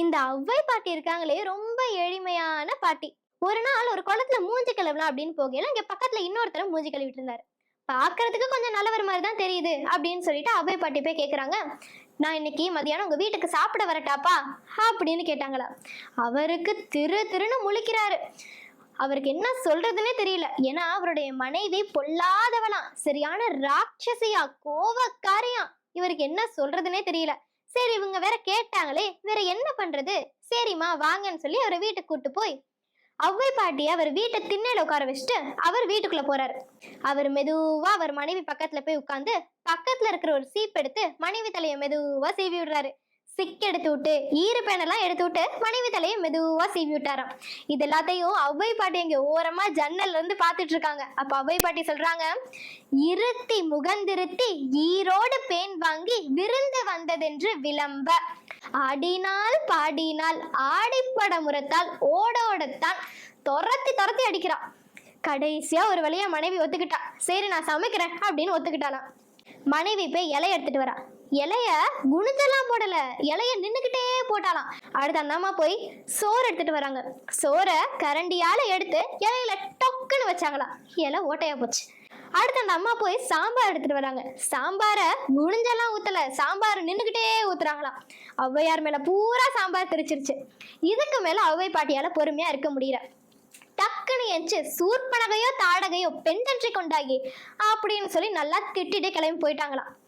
இந்த ஔவை பாட்டி இருக்காங்களே ரொம்ப எளிமையான பாட்டி. ஒரு நாள் ஒரு குளத்துல மூஞ்சி கழுவலாம் அப்படின்னு போகையில இங்க பக்கத்துல இன்னொருத்தர் மூஞ்சி கழுவிட்டு இருந்தாரு. பார்க்கறதுக்கு கொஞ்சம் நல்லவர் மாதிரி தான் தெரியுது அப்படின்னு சொல்லிட்டு அவ்வை பாட்டி போய் கேக்குறாங்க நான் இன்னைக்கு மதியானம் உங்க வீட்டுக்கு சாப்பிட வரட்டாப்பா? அப்படின்னு கேட்டாங்களா. அவருக்கு திரு திருன்னு முழிக்கிறாரு. அவருக்கு என்ன சொல்றதுன்னே தெரியல. ஏன்னா அவருடைய மனைவி பொல்லாதவளாம் சரியான ராட்சசியா கோவக்காரியா. இவருக்கு என்ன சொல்றதுன்னே தெரியல. சரி இவங்க வேற கேட்டாங்களே வேற என்ன பண்றது? சரிம்மா வாங்கன்னு சொல்லி அவரை வீட்டுக்கு கூட்டு போய் அவ்வை பாட்டியை அவர் வீட்டை திண்ணையில உட்கார வச்சுட்டு அவர் வீட்டுக்குள்ள போறாரு. அவர் மெதுவா அவர் மனைவி பக்கத்துல போய் உட்காந்து பக்கத்துல இருக்கிற ஒரு சீப் எடுத்து மனைவி தலையை மெதுவா சீவி விடுறாரு. சிக் எடுத்து விட்டு ஈர பேனெல்லாம் எடுத்து விட்டு மனைவி தலையை சீவி விட்டாராம். இது எல்லாத்தையும் ஔவை பாட்டி இங்கே ஓரமாக ஜன்னல்ல இருந்து பார்த்துட்டு இருக்காங்க. அப்போ ஔவை பாட்டி சொல்கிறாங்க இருத்தி முகந்திருத்தி ஈரோடு பேன் வாங்கி விருந்து வந்ததென்று விளம்ப. ஆடினால் பாடினால் ஆடிப்பட முறத்தால் ஓடோடத்தான் துரத்தி துரத்தி அடிக்கிறான். கடைசியா ஒரு வழியா மனைவி ஒத்துக்கிட்டா. சரி நான் சமைக்கிறேன் அப்படின்னு ஒத்துக்கிட்டானா. மனைவி போய் இலைய எடுத்துட்டு வரா. இலைய குனிஞ்செல்லாம் போடல. இலைய நின்றுக்கிட்டே போட்டாலாம் அடுத்து அந்த அம்மா போய் சோறு எடுத்துட்டு வராங்க. சோறை கரண்டியால எடுத்து இலையில டொக்குன்னு வச்சாங்களாம். இலை ஓட்டையா போச்சு. அடுத்து அந்த அம்மா போய் சாம்பார் எடுத்துட்டு வராங்க. சாம்பாரை குனிஞ்செல்லாம் ஊத்தல. சாம்பார் நின்றுக்கிட்டே ஊத்துறாங்களாம். ஔவையார் மேல பூரா சாம்பார் தெரிச்சிருச்சு. இதுக்கு மேல ஔவை பாட்டியால பொறுமையா இருக்க முடியல. டக்குன்னு எஞ்சி சூர்பனகையோ தாடகையோ பெண் கொண்டாகி அப்படின்னு சொல்லி நல்லா திட்டிட்டு கிளம்பி போயிட்டாங்களாம்.